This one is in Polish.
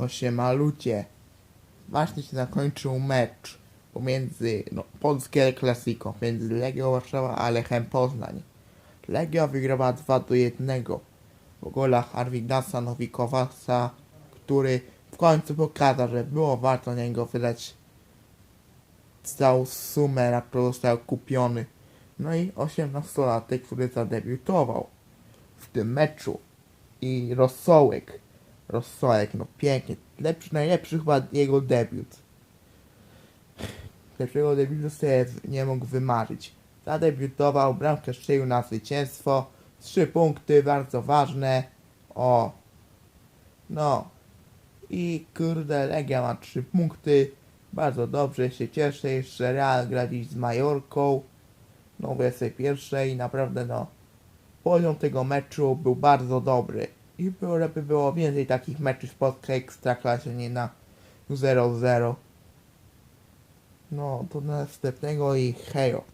Osiema ludzie. Właśnie się zakończył mecz pomiędzy no, polskie Klasiko, między Legią Warszawa a Lechem Poznań. Legia wygrała 2 do 1 po golach Arwidasa Nowikowasa, który w końcu pokazał, że było warto na niego wydać całą sumę, na którą został kupiony. No i 18-latek, który zadebiutował w tym meczu. I Rosołek. Rosołek, no pięknie. Lepszy, najlepszy chyba jego debiut. Lepszego debiutu sobie nie mógł wymarzyć. Zadebiutował, bramkę strzelił na zwycięstwo. Trzy punkty, bardzo ważne. O. No. I kurde, Legia ma trzy punkty. Bardzo dobrze się cieszę. Jeszcze Real gra dziś z Majorką. No w pierwszej naprawdę no. Poziom tego meczu był bardzo dobry. I było, żeby było więcej takich meczów polskiej ekstraklasie, nie na 0-0. No, do następnego i hejo.